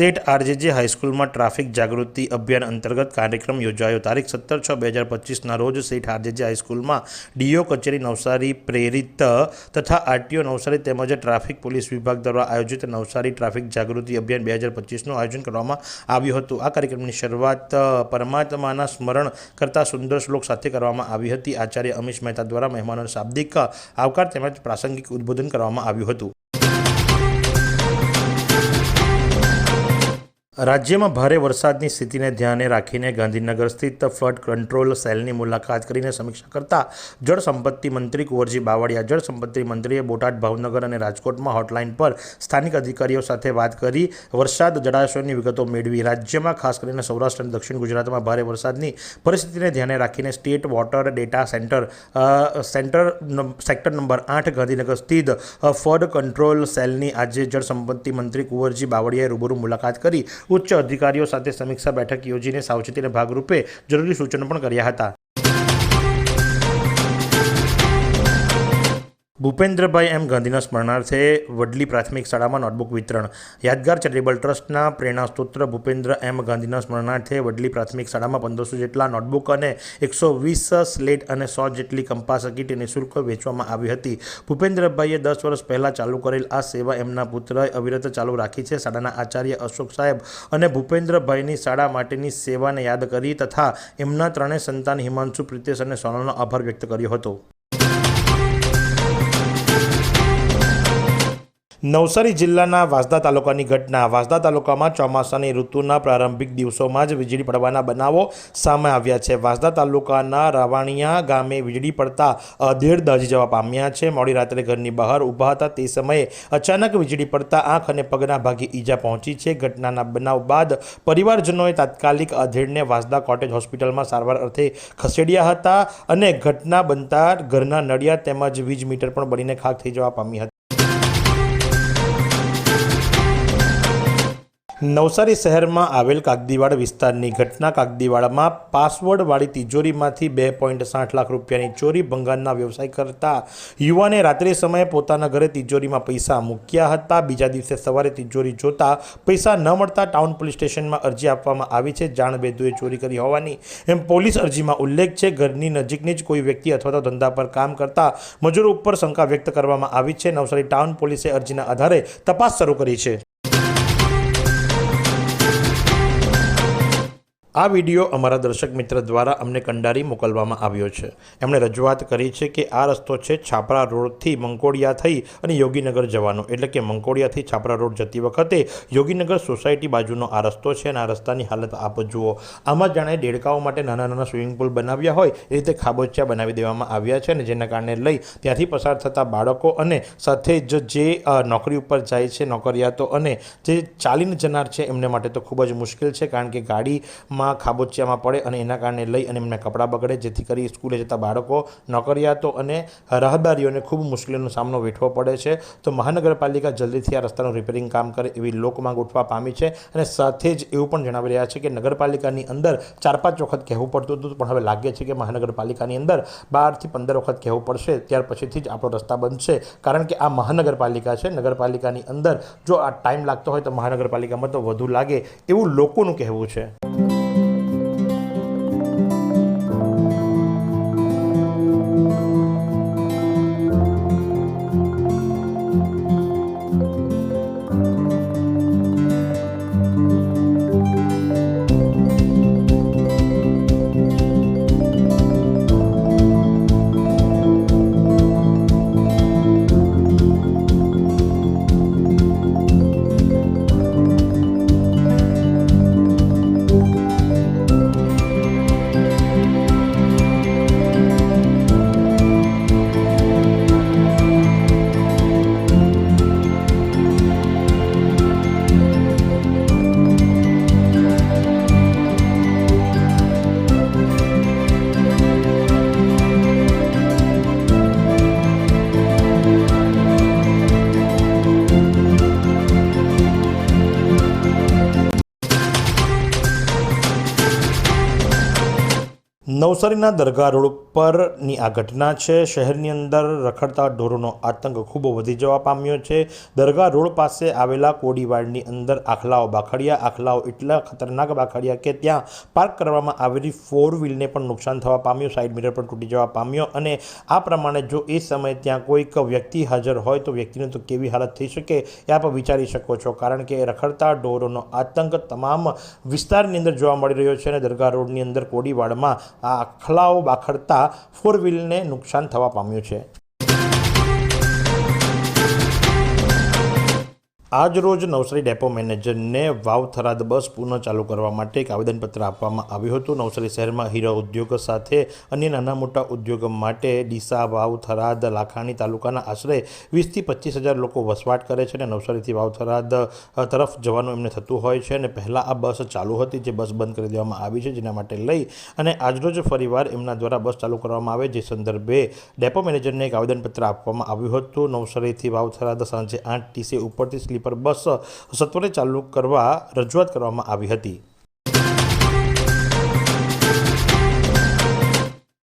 Set આરજેજે હાઈસ્કૂલમાં traffic જાગૃતિ અભિયાન અંતર્ગત કાર્યક્રમ યોજાયો. તારીખ સત્તર છ બે હજાર પચીસના રોજ સેટ આરજેજે હાઈસ્કૂલમાં ડીઓ કચેરી નવસારી પ્રેરિત તથા આરટીઓ નવસારી તેમજ ટ્રાફિક પોલીસ વિભાગ દ્વારા આયોજિત નવસારી ટ્રાફિક જાગૃતિ અભિયાન બે હજાર પચીસનું આયોજન કરવામાં આવ્યું હતું. આ કાર્યક્રમની શરૂઆત પરમાત્માના સ્મરણ કરતા સુંદર શ્લોક સાથે કરવામાં આવી હતી. આચાર્ય અમીશ મહેતા દ્વારા મહેમાનોને શાબ્દિક આવકાર તેમજ પ્રાસંગિક ઉદ્બોધન કરવામાં આવ્યું હતું. રાજ્યમાં ભારે વરસાદની સ્થિતિને ધ્યાને રાખીને ગાંધીનગર સ્થિત ફ્લડ કંટ્રોલ સેલની મુલાકાત કરીને સમીક્ષા કરતા જળ સંપત્તિ મંત્રી કુંવરજી બાવળિયા, જળ સંપત્તિ મંત્રીએ બોટાદ, ભાવનગર અને રાજકોટમાં હોટલાઇન પર સ્થાનિક અધિકારીઓ સાથે વાત કરી વરસાદ જળાશયોની વિગતો મેળવી. રાજ્યમાં ખાસ કરીને સૌરાષ્ટ્ર અને દક્ષિણ ગુજરાતમાં ભારે વરસાદની પરિસ્થિતિને ધ્યાને રાખીને state water data centre centre sector number આઠ ગાંધીનગર સ્થિત ફ્લડ કંટ્રોલ સેલની આજે જળ સંપત્તિ મંત્રી કુંવરજી બાવળિયાએ રૂબરૂ મુલાકાત કરી. ઉચ્ચ અધિકારીઓ સાથે સમીક્ષા બેઠક યોજીને સાવચેતીના ભાગરૂપે જરૂરી સૂચનો પણ કર્યા હતા. ભૂપેન્દ્રભાઈ એમ ગાંધીના સ્મરણાર્થે વડલી પ્રાથમિક શાળામાં નોટબુક વિતરણ. યાદગાર ચેરિટેબલ ટ્રસ્ટના પ્રેરણા સ્તોત્ર ભૂપેન્દ્ર એમ ગાંધીના સ્મરણાર્થે વડલી પ્રાથમિક શાળામાં પંદરસો જેટલા નોટબુક અને એકસો વીસ સ્લેટ અને સો જેટલી કંપાસ કીટ નિઃશુલ્ક વેચવામાં આવી હતી. ભૂપેન્દ્રભાઈએ દસ વર્ષ પહેલાં ચાલુ કરેલ આ સેવા એમના પુત્રએ અવિરત ચાલુ રાખી છે. શાળાના આચાર્ય અશોક સાહેબ અને ભૂપેન્દ્રભાઈની શાળા માટેની સેવાને યાદ કરી તથા એમના ત્રણેય સંતાન હિમાંશુ પ્રિતેશ અને સોનલનો આભાર વ્યક્ત કર્યો હતો. નવસારી જિલ્લાના વાંસદા તાલુકાની ઘટના. વાંસદા તાલુકામાં ચોમાસાની ઋતુના પ્રારંભિક દિવસોમાં જ વીજળી પડવાના બનાવો સામે આવ્યા છે. વાંસદા તાલુકાના રાવાણિયા ગામે વીજળી પડતા અધેડ દાઝી જવા પામ્યા છે. મોડી રાત્રે ઘરની બહાર ઊભા હતા. તે સમયે અચાનક વીજળી પડતા આંખ અને પગના ભાગે ઈજા પહોંચી છે. ઘટનાના બનાવ બાદ પરિવારજનોએ તાત્કાલિક અધેડને વાંસદા કોટેજ હોસ્પિટલમાં સારવાર અર્થે ખસેડ્યા હતા અને ઘટના બનતા ઘરના નડિયા તેમજ વીજ મીટર પણ બળીને ખાક થઈ જવા પામી હતી. નવસારી શહેરમાં આવેલ કાગદીવાડ વિસ્તારની ઘટના કાગદીવાડમાં પાસવર્ડવાળી તિજોરીમાંથી બે પોઈન્ટ સાઠ લાખ રૂપિયાની ચોરી ભંગારના વ્યવસાય કરતા યુવાને રાત્રિ સમયે પોતાના ઘરે તિજોરીમાં પૈસા મૂક્યા હતા. બીજા દિવસે સવારે તિજોરી જોતા પૈસા ન મળતા ટાઉન પોલીસ સ્ટેશનમાં અરજી આપવામાં આવી છે. જાણ બેદુએ ચોરી કરી હોવાની એમ પોલીસ અરજીમાં ઉલ્લેખ છે. ઘરની નજીકની જ કોઈ વ્યક્તિ અથવા તો ધંધા પર કામ કરતા મજૂરો ઉપર શંકા વ્યક્ત કરવામાં આવી છે. નવસારી ટાઉન પોલીસે અરજીના આધારે તપાસ શરૂ કરી છે. આ વીડિયો અમારા દર્શક મિત્ર દ્વારા અમને કંડારી મોકલવામાં આવ્યો છે. એમણે રજૂઆત કરી છે કે આ રસ્તો છે છાપરા રોડથી મંકોડિયા થઈ અને યોગીનગર જવાનો. એટલે કે મંકોડિયાથી છાપરા રોડ જતી વખતે યોગીનગર સોસાયટી બાજુનો આ રસ્તો છે અને આ રસ્તાની હાલત આપ જુઓ. આમાં જાણે દેડકાઓ માટે નાના નાના સ્વિમિંગ પુલ બનાવ્યા હોય એ રીતે ખાબોચિયા બનાવી દેવામાં આવ્યા છે અને જેના કારણે લઈ ત્યાંથી પસાર થતા બાળકો અને સાથે જ જે નોકરી ઉપર જાય છે, નોકરિયાતો અને જે ચાલીને જનાર છે એમને માટે તો ખૂબ જ મુશ્કેલ છે કારણ કે ગાડીમાં ખાબોચિયામાં પડે અને એના કારણે લઈ અને એમને કપડાં બગડે, જેથી કરી સ્કૂલે જતા બાળકો નોકરિયાતો અને રાહદારીઓને ખૂબ મુશ્કેલીનો સામનો વેઠવો પડે છે. તો મહાનગરપાલિકા જલ્દીથી આ રસ્તાનું રિપેરિંગ કામ કરે એવી લોકમાંગ ઉઠવા પામી છે અને સાથે જ એવું પણ જણાવી રહ્યા છે કે નગરપાલિકાની અંદર ચાર પાંચ વખત કહેવું પડતું હતું, પણ હવે લાગે છે કે મહાનગરપાલિકાની અંદર બારથી પંદર વખત કહેવું પડશે. ત્યાર પછીથી જ આપણો રસ્તા બનશે. કારણ કે આ મહાનગરપાલિકા છે, નગરપાલિકાની અંદર જો આ ટાઈમ લાગતો હોય તો મહાનગરપાલિકામાં તો વધુ લાગે એવું લોકોનું કહેવું છે. નવસારીના દરગાહ રોડ પરની આ ઘટના છે. શહેરની અંદર રખડતા ઢોરોનો આતંક ખૂબ વધી જવા પામ્યો છે. દરગાહ રોડ પાસે આવેલા કોડીવાડની અંદર આખલાઓ બાખડિયા, આખલાઓ એટલા ખતરનાક બાખડિયા કે ત્યાં પાર્ક કરવામાં આવેલી ફોર વ્હીલને પણ નુકસાન થવા પામ્યું. સાઈડ મિરર પણ તૂટી જવા પામ્યો અને આ પ્રમાણે જો એ સમયે ત્યાં કોઈક વ્યક્તિ હાજર હોય તો વ્યક્તિને તો કેવી હાલત થઈ શકે એ આપ વિચારી શકો છો. કારણ કે રખડતા ઢોરોનો આતંક તમામ વિસ્તારની અંદર જોવા મળી રહ્યો છે અને દરગાહ રોડની અંદર કોડીવાડમાં આ આખલાઓ બાખડતા ફોર વ્હીલને નુકસાન થવા પામ્યું છે. આજ રોજ નવસારી ડેપો મેનેજરને વાવ થરાદ બસ પુનઃ ચાલુ કરવા માટે એક આવેદનપત્ર આપવામાં આવ્યું હતું. નવસારી શહેરમાં હીરા ઉદ્યોગ સાથે અન્ય નાના મોટા ઉદ્યોગ માટે ડીસા, વાવ થરાદ, લાખાણી તાલુકાના આશરે વીસથી પચીસ હજાર લોકો વસવાટ કરે છે અને નવસારીથી વાવ થરાદ તરફ જવાનું એમને થતું હોય છે અને પહેલાં આ બસ ચાલુ હતી જે બસ બંધ કરી દેવામાં આવી છે જેના માટે લઈ અને આજરોજ ફરીવાર એમના દ્વારા બસ ચાલુ કરવામાં આવે જે સંદર્ભે ડેપો મેનેજરને એક આવેદનપત્ર આપવામાં આવ્યું હતું. નવસારીથી વાવ થરાદ સાંજે આઠ ટીસે ઉપરથી સ્લીપર બસ સત્વરે ચાલુ કરવા રજૂઆત કરવામાં આવી હતી.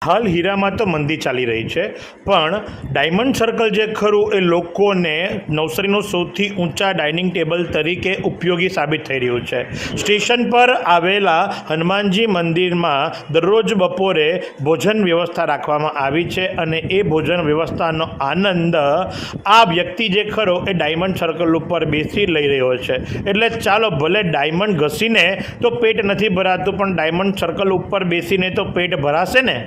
હાલ હીરામાં તો મંદી ચાલી રહી છે. પણ ડાયમંડ સર્કલ જે ખરું એ લોકોને નવસારીનું સૌથી ઊંચા ડાઇનિંગ ટેબલ તરીકે ઉપયોગી સાબિત થઈ રહ્યું છે. સ્ટેશન પર આવેલા હનુમાનજી મંદિરમાં દરરોજ બપોરે ભોજન વ્યવસ્થા રાખવામાં આવી છે અને એ ભોજન વ્યવસ્થાનો આનંદ આ વ્યક્તિ જે ખરો એ ડાયમંડ સર્કલ ઉપર બેસી લઈ રહ્યો છે. એટલે ચાલો ભલે ડાયમંડ ઘસીને તો પેટ નથી ભરાતું, પણ ડાયમંડ સર્કલ ઉપર બેસીને તો પેટ ભરાશે ને?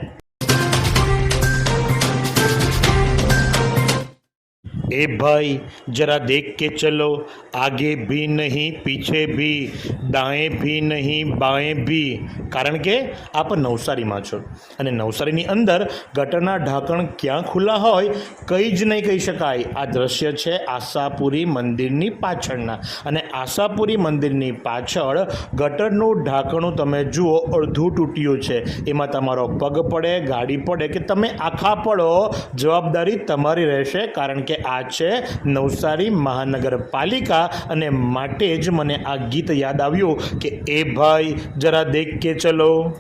એ ભાઈ, જરા દેખ કે ચલો, આગે ભી નહીં, પીછે ભી, દાએં ભી નહીં, બાએ ભી. કારણ કે આપ નવસારીમાં છો અને નવસારીની અંદર ગટરના ઢાંકણ ક્યાં ખુલ્લા હોય કંઈ જ નહીં કહી શકાય. આ દ્રશ્ય છે આશાપુરી મંદિરની પાછળના. અને આશાપુરી મંદિરની પાછળ ગટરનું ઢાંકણું તમે જુઓ, અડધું તૂટ્યું છે. એમાં તમારો પગ પડે, ગાડી પડે કે તમે આખા પડો, જવાબદારી તમારી રહેશે. કારણ કે આ છે નવસારી મહાનગરપાલિકા અને માટે જ મને આ ગીત યાદ આવ્યું કે, એ ભાઈ, જરા દેખ કે ચલો.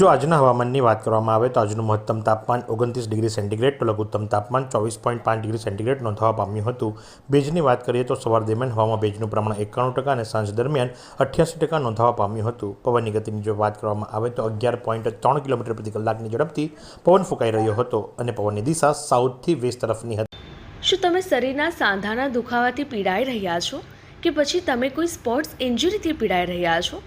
જો આજના હવામાનની વાત કરવામાં આવે તો આજનું મહત્તમ તાપમાન ઓગણત્રીસ ડિગ્રી સેન્ટીગ્રેડ, તો લઘુત્તમ તાપમાન ચોવીસ પોઈન્ટ પાંચ ડિગ્રી સેન્ટીગ્રેડ નોંધવા પામ્યું હતું. ભેજની વાત કરીએ તો સવાર દરમિયાન હવામાં ભેજનું પ્રમાણ એકાણું ટકા અને સાંજ દરમિયાન અઠ્યાસી ટકા નોંધવા પામ્યું હતું. પવનની ગતિની જો વાત કરવામાં આવે તો અગિયાર પોઈન્ટ ત્રણ કિલોમીટર પ્રતિ કલાકની ઝડપથી પવન ફૂંકાઈ રહ્યો હતો અને પવનની દિશા સાઉથથી વેસ્ટ તરફની હતી. શું તમે શરીરના સાંધાના દુખાવાથી પીડાઈ રહ્યા છો? કે પછી તમે કોઈ સ્પોર્ટ્સ ઇન્જરીથી પીડાઈ રહ્યા છો?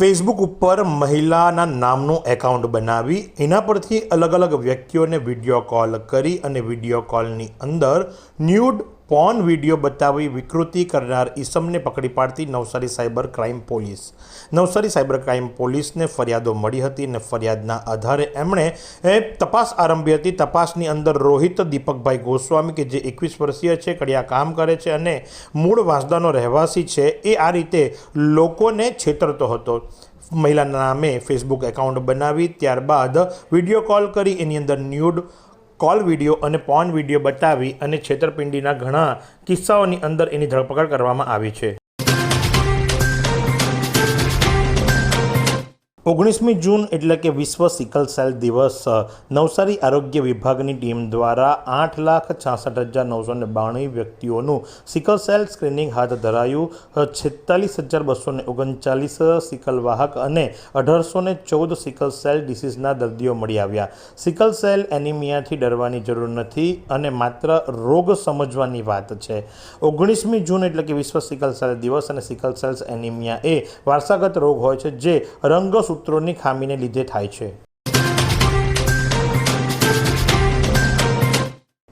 ફેસબુક ઉપર મહિલાના નામનું એકાઉન્ટ બનાવી, એના પરથી અલગ અલગ વ્યક્તિઓને વીડિયો કોલ કરી અને વીડિયો કોલની અંદર ન્યૂડ પોન વીડિયો બતાવી વિકૃતિ કરનાર ઈસમને પકડી પાડતી Navsari cyber crime police. Navsari cyber crime પોલીસને ફરિયાદો મળી હતી અને ફરિયાદના આધારે એમણે તપાસ આરંભી હતી. તપાસની અંદર રોહિત, દીપકભાઈ ગોસ્વામી કે જે એકવીસ વર્ષીય છે, કડિયા કામ કરે છે અને મૂળ વાંસદાનો રહેવાસી છે, એ આ રીતે લોકોને છેતરતો હતો. મહિલાના નામે ફેસબુક એકાઉન્ટ બનાવી, ત્યારબાદ વીડિયો કોલ કરી, એની અંદર ન્યૂડ કોલ વીડિયો અને પોન વીડિયો બતાવી અને છેતરપિંડીના ઘણા કિસ્સાઓની અંદર એની ધરપકડ કરવામાં આવી છે. ઓગણીસમી જૂન એટલે કે વિશ્વ સિકલ સેલ દિવસ નવસારી આરોગ્ય વિભાગની ટીમ દ્વારા આઠ લાખ છાસઠ હજાર નવસો ને બાણું વ્યક્તિઓનું સિકલ સેલ સ્ક્રીનિંગ હાથ ધરાયું. છેતાલીસ હજાર બસો ને ઓગણચાલીસ સિકલ વાહક અને અઢારસો ને ચૌદ સિકલ સેલ ડિસીઝના દર્દીઓ મળી આવ્યા. સિકલ સેલ એનિમિયાથી ડરવાની જરૂર નથી અને માત્ર રોગ સમજવાની વાત છે. ઓગણીસમી જૂન એટલે કે વિશ્વ સિકલ સેલ દિવસ અને સિકલ સેલ્સ એનિમિયા એ વારસાગત રોગ હોય છે જે રંગસૂત્રોની ખામીને લીધે થાય છે.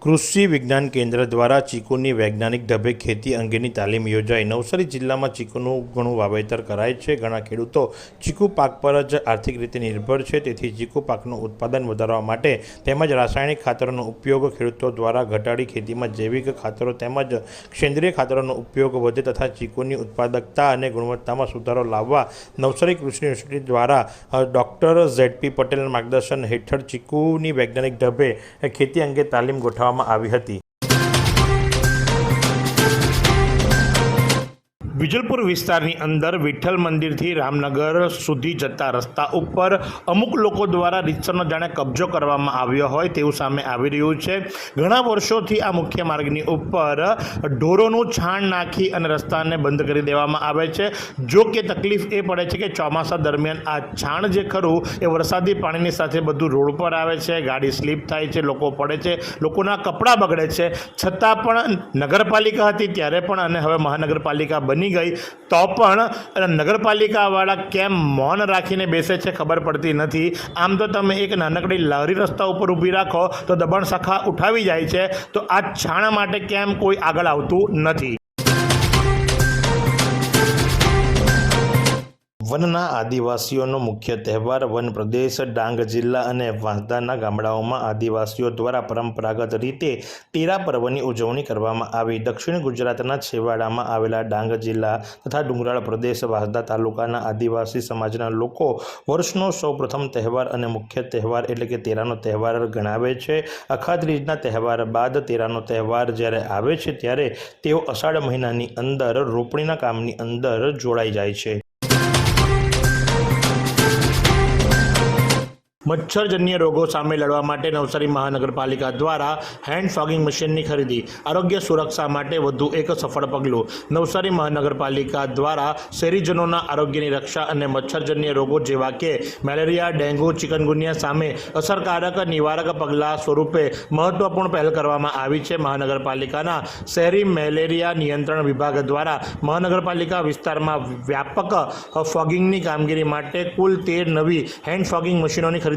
કૃષિ વિજ્ઞાન કેન્દ્ર દ્વારા ચીકુની વૈજ્ઞાનિક ઢબે ખેતી અંગેની તાલીમ યોજાઈ. નવસારી જિલ્લામાં ચીકુનું ઘણું વાવેતર કરાય છે. ઘણા ખેડૂતો ચીકુ પાક પર જ આર્થિક રીતે નિર્ભર છે. તેથી ચીકુ પાકનું ઉત્પાદન વધારવા માટે તેમજ રાસાયણિક ખાતરોનો ઉપયોગ ખેડૂતો દ્વારા ઘટાડી ખેતીમાં જૈવિક ખાતરો તેમજ સેન્દ્રિય ખાતરોનો ઉપયોગ વધે તથા ચીકુની ઉત્પાદકતા અને ગુણવત્તામાં સુધારો લાવવા નવસારી કૃષિ યુનિવર્સિટી દ્વારા ડૉક્ટર ઝેડપી પટેલના માર્ગદર્શન હેઠળ ચીકુની વૈજ્ઞાનિક ઢબે ખેતી અંગે તાલીમ ગોઠવવામાં આવી હતી. વિજલપુર વિસ્તારની અંદર વિઠ્ઠલ મંદિરથી રામનગર સુધી જતા રસ્તા ઉપર અમુક લોકો દ્વારા રીતસરનો જાણે કબજો કરવામાં આવ્યો હોય તેવું સામે આવી રહ્યું છે. ઘણા વર્ષોથી આ મુખ્ય માર્ગની ઉપર ઢોરોનું છાણ નાખી અને રસ્તાને બંધ કરી દેવામાં આવે છે. જો કે તકલીફ એ પડે છે કે ચોમાસા દરમિયાન આ છાણ જે ખરું એ વરસાદી પાણીની સાથે બધું રોડ પર આવે છે, ગાડી સ્લીપ થાય છે, લોકો પડે છે, લોકોના કપડાં બગડે છે. છતાં પણ નગરપાલિકા હતી ત્યારે પણ અને હવે મહાનગરપાલિકા બની ગઈ, તો પણ નગરપાલિકાવાળા કેમ મૌન રાખીને બેસે છે ખબર પડતી નથી. આમ તો તમે એક નાનકડી લારી રસ્તા ઉપર ઊભી રાખો, તો દબાણ શાખા ઉઠાવી જાય છે. તો આ છાણ માટે કેમ કોઈ આગળ આવતું નથી? વનના આદિવાસીઓનો મુખ્ય તહેવાર વન પ્રદેશ, ડાંગ જિલ્લા અને વાંસદાના ગામડાઓમાં આદિવાસીઓ દ્વારા પરંપરાગત રીતે તેરા પર્વની ઉજવણી કરવામાં આવી. દક્ષિણ ગુજરાતના છેવાડામાં આવેલા ડાંગ જિલ્લા તથા ડુંગરાળ પ્રદેશ, વાંસદા તાલુકાના આદિવાસી સમાજના લોકો વર્ષનો સૌપ્રથમ તહેવાર અને મુખ્ય તહેવાર એટલે કે તેરાનો તહેવાર ગણાવે છે. અખાત્રીજના તહેવાર બાદ તેરાનો તહેવાર જ્યારે આવે છે ત્યારે તેઓ અષાઢ મહિનાની અંદર રોપણીના કામની અંદર જોડાઈ જાય છે. મચ્છરજન્ય રોગો સામે લડવા માટે નવસારી મહાનગરપાલિકા દ્વારા હેન્ડ ફોગિંગ મશીનની ખરીદી. આરોગ્ય સુરક્ષા માટે વધુ એક સફળ પગલું. નવસારી મહાનગરપાલિકા દ્વારા શહેરીજનોના આરોગ્યની રક્ષા અને મચ્છરજન્ય રોગો જેવા કે મેલેરિયા, ડેન્ગ્યુ, ચિકનગુનિયા સામે અસરકારક નિવારક પગલાં સ્વરૂપે મહત્વપૂર્ણ પહેલ કરવામાં આવી છે. મહાનગરપાલિકાના શહેરી મેલેરિયા નિયંત્રણ વિભાગ દ્વારા મહાનગરપાલિકા વિસ્તારમાં વ્યાપક ફોગિંગની કામગીરી માટે કુલ તેર નવી હેન્ડ ફોગિંગ મશીનોની ખરીદી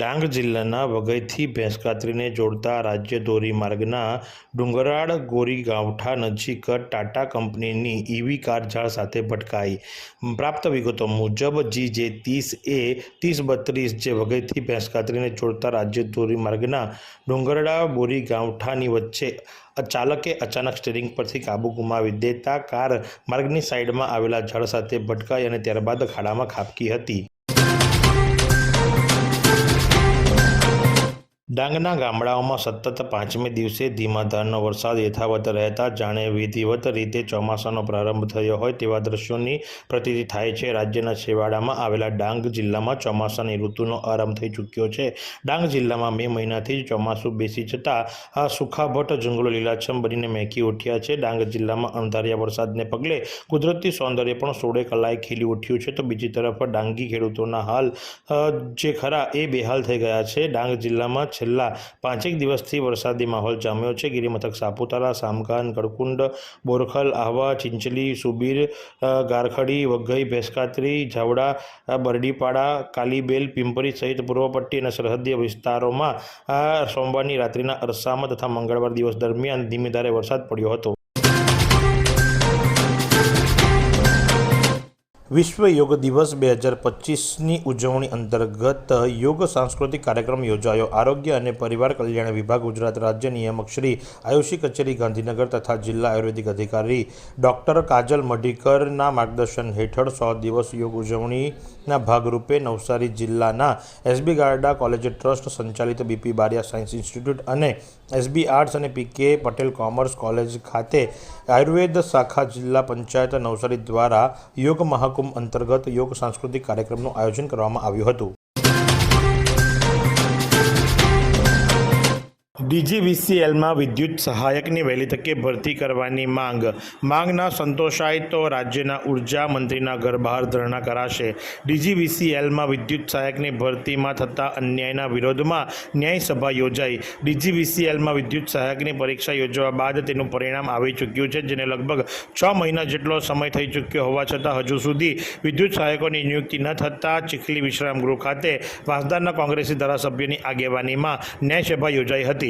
Dang જિલ્લાના વઘઈથી ભેંસકાતરીને જોડતા રાજ્ય ધોરીમાર્ગના ડુંગરાળ ગોરી ગાવઠા નજીક ટાટા કંપનીની ઈવી કાર ઝાડ સાથે ભટકાઈ. પ્રાપ્ત વિગતો મુજબ જી જે ત્રીસ એ ત્રીસ બત્રીસ જે વઘઈથી ભેંસકાતરીને જોડતા રાજ્ય ધોરીમાર્ગના ડુંગરડા બોરી ગાવઠાની વચ્ચે ચાલકે અચાનક સ્ટીરિંગ પરથી કાબુ ગુમાવી દેતા કાર માર્ગની સાઈડમાં આવેલા ઝાડ સાથે ભટકાઈ અને ત્યારબાદ ખાડામાં ખાબકી હતી. ડાંગના ગામડાઓમાં સતત પાંચમી દિવસે ધીમા ધારનો વરસાદ યથાવત રહેતા જાણે વિધિવત રીતે ચોમાસાનો પ્રારંભ થયો હોય તેવા દ્રશ્યોની પ્રતીતિ થાય છે. રાજ્યના છેવાડામાં આવેલા ડાંગ જિલ્લામાં ચોમાસાની ઋતુનો આરંભ થઈ ચૂક્યો છે. ડાંગ જિલ્લામાં મે મહિનાથી જ ચોમાસું બેસી જતાં આ સુખાભટ જંગલો લીલાછમ બનીને મહેકી ઉઠ્યા છે. ડાંગ જિલ્લામાં અણધાર્યા વરસાદને પગલે કુદરતી સૌંદર્ય પણ સોળે કલાએ ખીલી ઉઠ્યું છે. તો બીજી તરફ ડાંગી ખેડૂતોના હાલ જે ખરા એ બેહાલ થઈ ગયા છે. ડાંગ જિલ્લામાં છેલ્લા પાંચેક દિવસથી વરસાદી માહોલ જામ્યો છે. ગિરિમથક, સાપુતારા, સામકાન, કડકુંડ, બોરખલ, આહવા, ચિંચલી, સુબીર ગારખડી, વઘઈ, ભેંસકાતરી, ઝાવડા બરડીપાડા, કાલીબેલ, પિંપરી સહિત પૂર્વપટ્ટી અને સરહદીય વિસ્તારોમાં આ સોમવારની રાત્રિના અરસામાં તથા મંગળવાર દિવસ દરમિયાન ધીમી ધારે વરસાદ પડ્યો હતો. વિશ્વ યોગ દિવસ બે હજાર પચીસની ઉજવણી અંતર્ગત યોગ સાંસ્કૃતિક કાર્યક્રમ યોજાયો. આરોગ્ય અને પરિવાર કલ્યાણ વિભાગ ગુજરાત રાજ્ય નિયામક શ્રી આયુષી કચેરી, ગાંધીનગર તથા જિલ્લા આયુર્વેદિક અધિકારી ડૉક્ટર કાજલ મઢીકરના માર્ગદર્શન હેઠળ સો દિવસ યોગ ઉજવણીના ભાગરૂપે નવસારી જિલ્લાના એસબી ગાર્ડા કોલેજ ટ્રસ્ટ, સંચાલિત બીપી બારિયા સાયન્સ ઇન્સ્ટિટ્યૂટ અને એસબી આર્ટ્સ અને પીકે પટેલ કોમર્સ કોલેજ ખાતે આયુર્વેદ શાખા જિલ્લા પંચાયત નવસારી દ્વારા યોગ મહાકુંભ અંતર્ગત યોગ સાંસ્કૃતિક કાર્યક્રમનું આયોજન કરવામાં આવ્યું હતું. ડીજીવીસીએલમાં વિદ્યુત સહાયકની વહેલી તકે ભરતી કરવાની માંગ. માંગના સંતોષાય તો રાજ્યના ઊર્જા મંત્રીના ઘર બહાર ધરણા કરાશે. ડીજીવીસીએલમાં વિદ્યુત સહાયકની ભરતીમાં થતા અન્યાયના વિરોધમાં ન્યાયસભા યોજાઈ. ડીજીવીસીએલમાં વિદ્યુત સહાયકની પરીક્ષા યોજવા બાદ તેનું પરિણામ આવી ચૂક્યું છે, જેને લગભગ છ મહિના જેટલો સમય થઈ ચૂક્યો હોવા છતાં હજુ સુધી વિદ્યુત સહાયકોની નિયુક્તિ ન થતાં ચીખલી વિશ્રામ ગૃહ ખાતે વાંસદારના કોંગ્રેસી ધારાસભ્યોની આગેવાનીમાં ન્યાયસભા યોજાઈ હતી.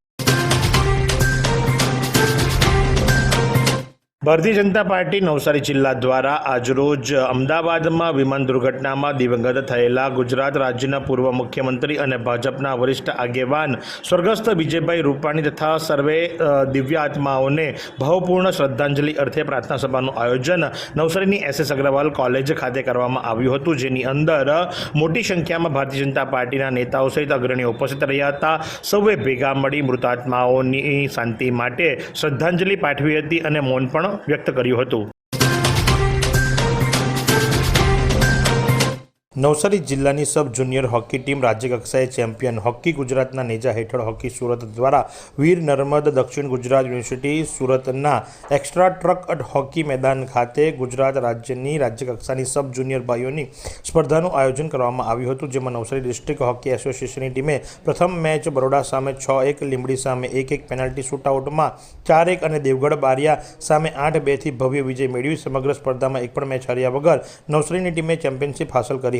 ભારતીય જનતા પાર્ટી નવસારી જિલ્લા દ્વારા આજરોજ અમદાવાદમાં વિમાન દુર્ઘટનામાં દિવંગત થયેલા ગુજરાત રાજ્યના પૂર્વ મુખ્યમંત્રી અને ભાજપના વરિષ્ઠ આગેવાન સ્વર્ગસ્થ વિજયભાઈ રૂપાણી તથા સર્વે દિવ્યાત્માઓને ભાવપૂર્ણ શ્રદ્ધાંજલિ અર્થે પ્રાર્થના સભાનું આયોજન નવસારીની એસ એસ અગ્રવાલ કોલેજ ખાતે કરવામાં આવ્યું હતું. જેની અંદર મોટી સંખ્યામાં ભારતીય જનતા પાર્ટીના નેતાઓ સહિત અગ્રણીઓ ઉપસ્થિત રહ્યા હતા. સૌએ ભેગા મળી મૃતાત્માઓની શાંતિ માટે શ્રદ્ધાંજલિ પાઠવી હતી અને મૌન પણ વ્યક્ત કર્યું હતું. નવસારી જિલ્લાની સબ જુનિયર હોકી ટીમ રાજ્યકક્ષાએ ચેમ્પિયન હોકી ગુજરાતના નેજા હેઠળ હોકી સુરત દ્વારા વીર નર્મદ દક્ષિણ ગુજરાત યુનિવર્સિટી સુરતના એક્સ્ટ્રા ટ્રક અટ હોકી મેદાન ખાતે ગુજરાત રાજ્યની રાજ્યકક્ષાની સબ જુનિયર ભાઈઓની સ્પર્ધાનું આયોજન કરવામાં આવ્યું હતું, જેમાં નવસારી ડિસ્ટ્રિક્ટ હોકી એસોસિએશનની ટીમે પ્રથમ મેચ બરોડા સામે છ એક, લીંબડી સામે એક એક, પેનલ્ટી શૂટઆઉટમાં ચાર એક અને દેવગઢ બારિયા સામે આઠ બેથી ભવ્ય વિજય મેળવી સમગ્ર સ્પર્ધામાં એક પણ મેચ હાર્યા વગર નવસારીની ટીમે ચેમ્પિયનશિપ હાંસલ કરી